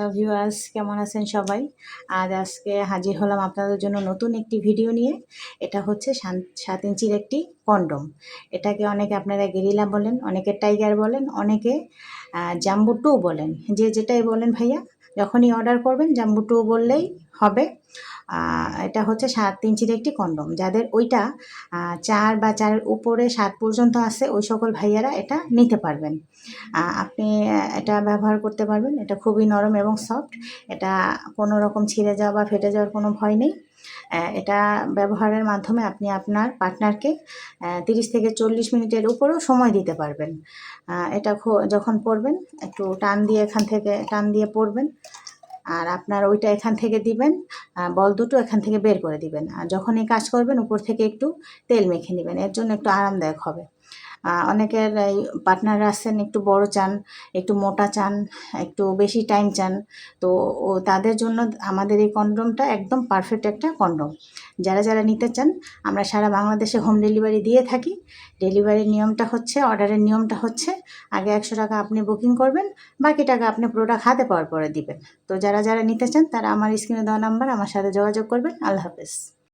Hello viewers কেমন আছেন সবাই? আজ আজকে হাজির হলাম আপনাদের জন্য নতুন একটি ভিডিও নিয়ে। এটা হচ্ছে সাত ইঞ্চির একটি কন্ডম। এটাকে অনেকে আপনারা গেরিলা বলেন, অনেকে টাইগার বলেন, অনেকে জাম্বু টু বলেন। যে যেটাই বলেন ভাইয়া, যখনই অর্ডার করবেন, জাম্বু টু বললেই হবে। এটা হচ্ছে সাত ইঞ্চির একটি কন্ডম। যাদের ওইটা চার বা চারের উপরে সাত পর্যন্ত আছে, ওই সকল ভাইয়ারা এটা নিতে পারবেন। আপনি এটা ব্যবহার করতে পারবেন। এটা খুবই নরম এবং সফট এটা কোনো রকম ছিঁড়ে যাওয়া বা ফেটে যাওয়ার কোনো ভয় নেই। এটা ব্যবহারের মাধ্যমে আপনি আপনার পার্টনারকে তিরিশ থেকে চল্লিশ মিনিটের উপরেও সময় দিতে পারবেন। এটা যখন পরবেন, একটু টান দিয়ে এখান থেকে, টান দিয়ে পরবেন। আর আপনার ওইটা এখান থেকে দিবেন বল দুটো এখান থেকে বের করে দিবেন। আর যখন এই কাজ করবেন, উপর থেকে একটু তেল মেখে নেবেন। এর জন্য একটু আরামদায়ক হবে। অনেকের এই পার্টনার আছেন, একটু বড় চান, একটু মোটা চান, একটু বেশি টাইম চান, তো তাদের জন্য আমাদের এই কন্ডমটা একদম পারফেক্ট একটা কন্ডম যারা যারা নিতে চান, আমরা সারা বাংলাদেশে হোম ডেলিভারি দিয়ে থাকি। ডেলিভারির নিয়মটা হচ্ছে অর্ডারের নিয়মটা হচ্ছে, আগে একশো টাকা আপনি বুকিং করবেন, বাকি টাকা আপনি প্রোডাক্ট হাতে পাওয়ার পরে দিবেন। তো যারা যারা নিতে চান, তারা আমার স্ক্রিনে দেওয়া নাম্বার আমার সাথে যোগাযোগ করবেন। আল্লাহ হাফেজ।